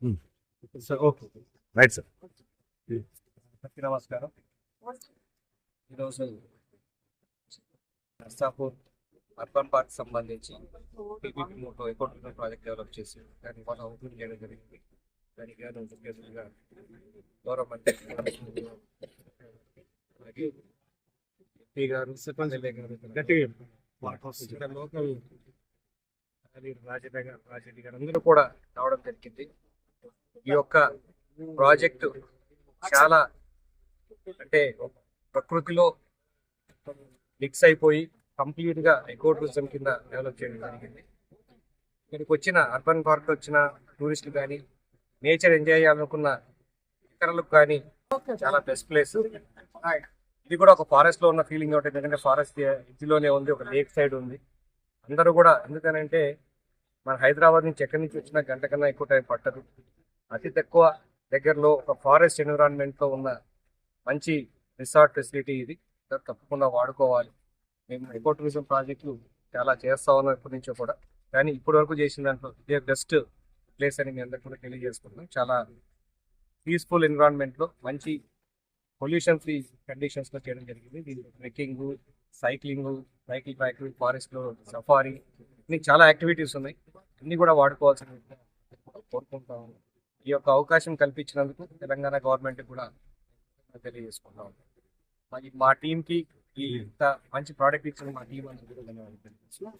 Sir okay right sir అందరికీ నమస్కారం ఈరోజు నర్సాపూర్ అర్బన్ పార్క్ సంబంధించి పీపీపీ మోటో ఎకోటూరిజం ప్రాజెక్ట్ డెవలప్ చేసి దాన్ని మనం ఓపెన్ చేయడం జరిగింది. దానికి గాను ముఖ్య అతిథిగా గౌరవ మంత్రి అలాగే ఎంపీ గారు గారు ఇక్కడ లోకల్ రాజనగర్ రాజరెడ్డి గారు అందరూ కూడా రావడం జరిగింది. ఈ యొక్క ప్రాజెక్టు చాలా అంటే ప్రకృతిలో మిక్స్ అయిపోయి కంప్లీట్గా ఎకో టూరిజం కింద డెవలప్ చేయడం జరిగింది. ఇక్కడికి వచ్చిన అర్బన్ పార్క్ వచ్చిన టూరిస్టులు కానీ నేచర్ ఎంజాయ్ చేయాలనుకున్న ఇతరులకు కానీ చాలా బెస్ట్ ప్లేస్ ఇది కూడా ఒక ఫారెస్ట్లో ఉన్న ఫీలింగ్ ఉంటుంది ఎందుకంటే ఫారెస్ట్ ఇదిలోనే ఉంది ఒక లేక్ సైడ్ ఉంది. అందరూ కూడా ఎందుకనంటే మన హైదరాబాద్ నుంచి ఎక్కడి నుంచి వచ్చినా గంట కన్నా ఎక్కువ టైం పట్టదు. అతి తక్కువ దగ్గరలో ఒక ఫారెస్ట్ ఎన్విరాన్మెంట్లో ఉన్న మంచి రిసార్ట్ ఫెసిలిటీ ఇది. తప్పకుండా వాడుకోవాలి. మేము ఎకో టూరిజం ప్రాజెక్టులు చాలా చేస్తా ఉన్నాం ఇప్పటి నుంచో కూడా. కానీ ఇప్పటి వరకు చేసిన దాంట్లో ఇదే బెస్ట్ ప్లేస్ అని మీ అందరికీ కూడా తెలియజేసుకుంటున్నాం. చాలా పీస్ఫుల్ ఎన్విరాన్మెంట్లో మంచి పొల్యూషన్ ఫ్రీ కండిషన్స్లో చేయడం జరిగింది. దీంట్లో ట్రెక్కింగ్ సైక్లింగ్ సైకిల్ ట్రాక్ ఫారెస్ట్లో సఫారీ ఇన్ని చాలా యాక్టివిటీస్ ఉన్నాయి. అన్ని కూడా వాడుకోవాల్సిన కోరుకుంటాము. ఈ యొక్క అవకాశం కల్పించినందుకు తెలంగాణ గవర్నమెంట్ కూడా తెలియజేసుకుంటాం మరి మా టీంకి ఈ ఇంత మంచి ప్రోడక్ట్ ఇచ్చిన మా టీం అందరికీ ధన్యవాదాలు తెలియజేస్తున్నాం.